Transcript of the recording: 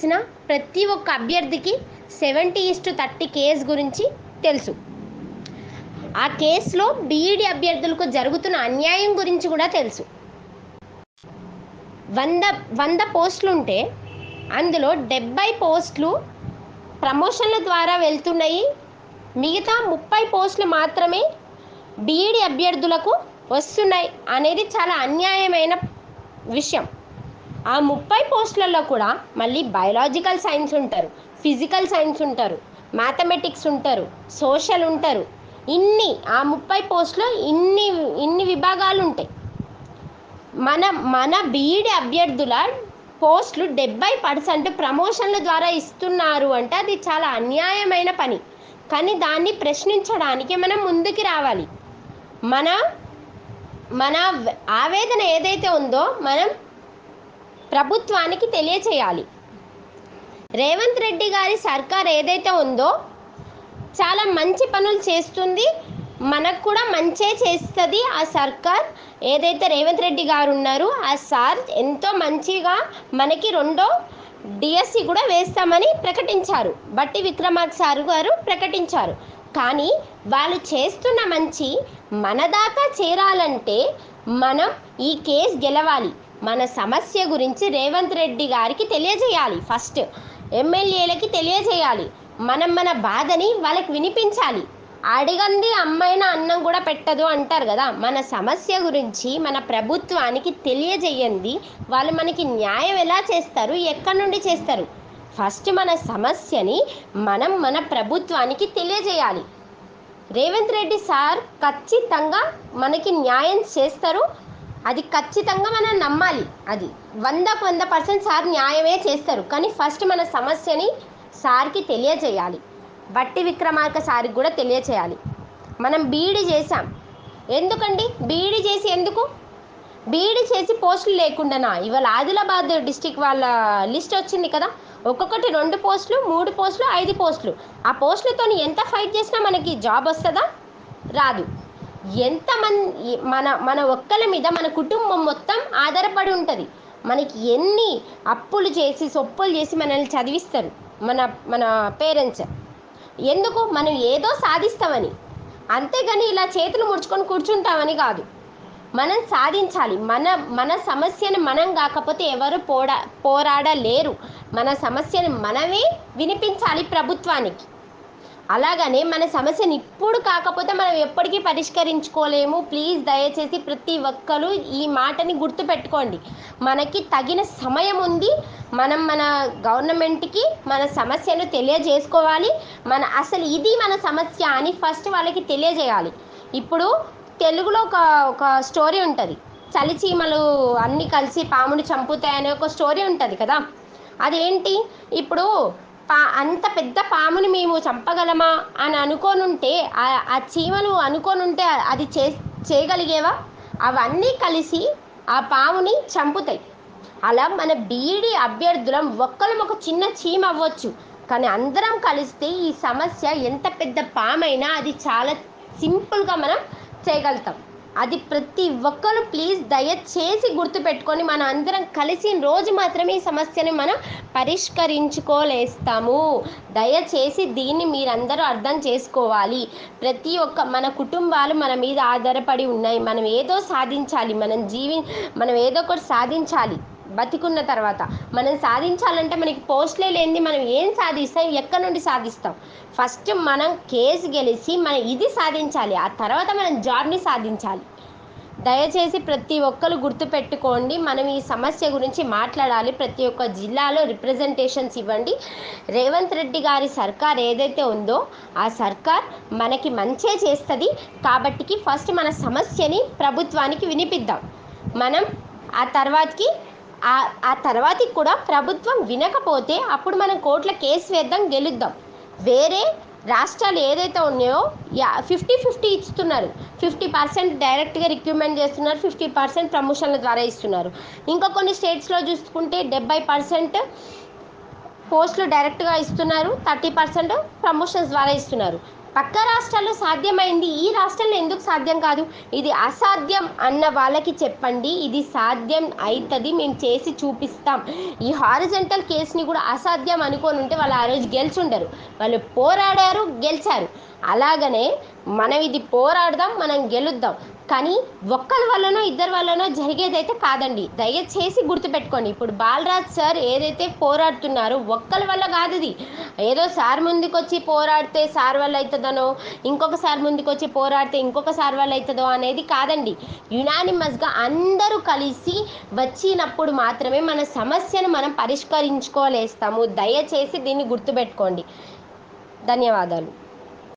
చేసిన ప్రతి ఒక్క అభ్యర్థికి సెవెంటీ ఇస్టు థర్టీ కేసు గురించి తెలుసు. ఆ కేసులో బీఈడి అభ్యర్థులకు జరుగుతున్న అన్యాయం గురించి కూడా తెలుసు. వంద వంద పోస్టులు ఉంటే అందులో డెబ్బై పోస్టులు ప్రమోషన్ల ద్వారా వెళ్తున్నాయి. మిగతా ముప్పై పోస్టులు మాత్రమే బీఈడి అభ్యర్థులకు వస్తున్నాయి అనేది చాలా అన్యాయమైన విషయం. ఆ ముప్పై పోస్టులలో కూడా మళ్ళీ బయలాజికల్ సైన్స్ ఉంటారు ఫిజికల్ సైన్స్ ఉంటారు మ్యాథమెటిక్స్ ఉంటారు సోషల్ ఉంటారు. ఇన్ని ఆ ముప్పై పోస్టులో ఇన్ని ఇన్ని విభాగాలు ఉంటాయి. మన మన బీఈడి అభ్యర్థుల పోస్టులు డెబ్బై పర్సెంట్ ప్రమోషన్ల ద్వారా ఇస్తున్నారు అంటే అది చాలా అన్యాయమైన పని. కానీ దాన్ని ప్రశ్నించడానికి మనం ముందుకు రావాలి. మన మన ఆవేదన ఏదైతే ఉందో మనం ప్రభుత్వానికి తెలియచేయాలి. రేవంత్ రెడ్డి గారి సర్కార్ ఏదైతే ఉందో చాలా మంచి పనులు చేస్తుంది. మనకు కూడా మంచే చేస్తుంది ఆ సర్కార్. ఏదైతే రేవంత్ రెడ్డి గారు ఉన్నారో ఆ సార్ ఎంతో మంచిగా మనకి రెండో డిఎస్సి కూడా వేస్తామని ప్రకటించారు. బట్టి విక్రమార్క సార్ గారు ప్రకటించారు. కానీ వాళ్ళు చేస్తున్న మంచి మన దాకా చేరాలంటే మనం ఈ కేసు గెలవాలి. మన సమస్య గురించి రేవంత్ రెడ్డి గారికి తెలియజేయాలి ఫస్ట్. ఎమ్మెల్యేలకి తెలియజేయాలి. మనం మన బాధని వాళ్ళకి వినిపించాలి. అడిగంది అమ్మాయిన అన్నం కూడా పెట్టదు అంటారు కదా. మన సమస్య గురించి మన ప్రభుత్వానికి తెలియజేయండి. వాళ్ళు మనకి న్యాయం ఎలా చేస్తారు? ఎక్కడి నుండి చేస్తారు? ఫస్ట్ మన సమస్యని మనం మన ప్రభుత్వానికి తెలియజేయాలి. రేవంత్ రెడ్డి సార్ ఖచ్చితంగా మనకి న్యాయం చేస్తారు. అది ఖచ్చితంగా మనం నమ్మాలి. అది వందకు వంద పర్సెంట్ సార్ న్యాయమే చేస్తారు. కానీ ఫస్ట్ మన సమస్యని సార్కి తెలియజేయాలి. బట్టి విక్రమార్క సార్కి కూడా తెలియచేయాలి. మనం బీఈడి చేసాం ఎందుకండి? బీఈడి చేసి ఎందుకు? బీఈడి చేసి పోస్టులు లేకుండానా? ఇవాళ ఆదిలాబాద్ డిస్టిక్ వాళ్ళ లిస్ట్ వచ్చింది కదా? ఒక్కొక్కటి రెండు పోస్టులు మూడు పోస్టులు ఐదు పోస్టులు. ఆ పోస్టులతో ఎంత ఫైట్ చేసినా మనకి జాబ్ వస్తుందా? రాదు. ఎంతమంది మన మన ఒక్కల మీద మన కుటుంబం మొత్తం ఆధారపడి ఉంటుంది. మనకి ఎన్ని అప్పులు చేసి సొప్పులు చేసి మనల్ని చదివిస్తారు మన మన పేరెంట్స్. ఎందుకు? మనం ఏదో సాధిస్తామని. అంతేగాని ఇలా చేతులు ముడుచుకొని కూర్చుంటామని కాదు. మనం సాధించాలి. మన మన సమస్యను మనం కాకపోతే ఎవరు పోడా పోరాడలేరు. మన సమస్యను మనమే వినిపించాలి ప్రభుత్వానికి. అలాగనే మన సమస్యను ఇప్పుడు కాకపోతే మనం ఎప్పటికీ పరిష్కరించుకోలేము. ప్లీజ్ దయచేసి ప్రతి ఒక్కరు ఈ మాటని గుర్తుపెట్టుకోండి. మనకి తగిన సమయం ఉంది. మనం మన గవర్నమెంట్కి మన సమస్యను తెలియజేసుకోవాలి. మన అసలు ఇది మన సమస్య అని ఫస్ట్ వాళ్ళకి తెలియజేయాలి. ఇప్పుడు తెలుగులో ఒక ఒక స్టోరీ ఉంటుంది. చలిచీమలు అన్నీ కలిసి పాముని చంపుతాయనే ఒక స్టోరీ ఉంటుంది కదా. అదేంటి? ఇప్పుడు పా అంత పెద్ద పాముని మేము చంపగలమా అని అనుకోనుంటే ఆ- ఆ చీమలు అనుకోనుంటే అది చే చేయగలిగేవా? అవన్నీ కలిసి ఆ పాముని చంపుతాయి. అలా మన బీఈడి అభ్యర్థులం ఒక్కరం ఒక చిన్న చీమ అవ్వచ్చు. కానీ అందరం కలిస్తే ఈ సమస్య ఎంత పెద్ద పామైనా అది చాలా సింపుల్గా మనం చేయగలుగుతాం. అది ప్రతి ఒక్కరు ప్లీజ్ దయచేసి గుర్తుపెట్టుకొని మన అందరం కలిసి రోజు మాత్రమే ఈ సమస్యని మనం పరిష్కరించుకోలేస్తాము. దయచేసి దీన్ని మీరందరూ అర్థం చేసుకోవాలి. ప్రతి ఒక్క మన కుటుంబాలు మన మీద ఆధారపడి ఉన్నాయి. మనం ఏదో సాధించాలి. మనం జీవి మనం ఏదో ఒకటి సాధించాలి. బతికున్న తర్వాత మనం సాధించాలంటే మనకి పోస్ట్లే లేనిది మనం ఏం సాధిస్తాం? ఎక్కడి నుండి సాధిస్తాం? ఫస్ట్ మనం కేసు గెలిచి మనం ఇది సాధించాలి. ఆ తర్వాత మనం జాబ్ని సాధించాలి. దయచేసి ప్రతి ఒక్కరు గుర్తుపెట్టుకోండి మనం ఈ సమస్య గురించి మాట్లాడాలి. ప్రతి ఒక్క జిల్లాలో రిప్రజెంటేషన్స్ ఇవ్వండి. రేవంత్ రెడ్డి గారి సర్కార్ ఏదైతే ఉందో ఆ సర్కార్ మనకి మంచే చేస్తుంది. కాబట్టికి ఫస్ట్ మన సమస్యని ప్రభుత్వానికి వినిపిద్దాం. మనం ఆ తర్వాతకి ఆ ఆ తర్వాతకి కూడా ప్రభుత్వం వినకపోతే అప్పుడు మనం కోర్టులో కేసు వేద్దాం గెలుద్దాం. వేరే రాష్ట్రాలు ఏదైతే ఉన్నాయో యా ఫిఫ్టీ ఫిఫ్టీ ఇస్తున్నారు. ఫిఫ్టీ పర్సెంట్ డైరెక్ట్గా రిక్రూట్మెంట్ చేస్తున్నారు ఫిఫ్టీ పర్సెంట్ ప్రమోషన్ల ద్వారా ఇస్తున్నారు. ఇంకా కొన్ని స్టేట్స్లో చూసుకుంటే డెబ్బై పర్సెంట్ పోస్టులు డైరెక్ట్గా ఇస్తున్నారు థర్టీ పర్సెంట్ ప్రమోషన్స్ ద్వారా ఇస్తున్నారు. పక్క రాష్ట్రాల్లో సాధ్యమైంది. ఈ రాష్ట్రంలో ఎందుకు సాధ్యం కాదు? ఇది అసాధ్యం అన్న వాళ్ళకి చెప్పండి. ఇది సాధ్యం అవుతుంది మేము చేసి చూపిస్తాం. ఈ హారిజెంటల్ కేసుని కూడా అసాధ్యం అనుకొని ఉంటే వాళ్ళు ఆ రోజు గెలిచుండరు. వాళ్ళు పోరాడారు గెలిచారు. అలాగనే మనం ఇది పోరాడదాం మనం గెలుద్దాం. కానీ ఒక్కరి వల్లనో ఇద్దరి వల్లనో జరిగేదైతే కాదండి. దయచేసి గుర్తుపెట్టుకోండి. ఇప్పుడు బాలరాజ్ సార్ ఏదైతే పోరాడుతున్నారో ఒక్కరి వల్ల కాదు ఇది ఏదో సార్ ముందుకొచ్చి పోరాడితే సార్ వల్ల అవుతుందనో ఇంకొక సార్ ముందుకొచ్చి పోరాడితే ఇంకొక సార్ వల్ల అవుతుందో అనేది కాదండి. యునానిమస్గా అందరూ కలిసి వచ్చినప్పుడు మాత్రమే మన సమస్యను మనం పరిష్కరించుకోలేస్తాము. దయచేసి దీన్ని గుర్తుపెట్టుకోండి. ధన్యవాదాలు.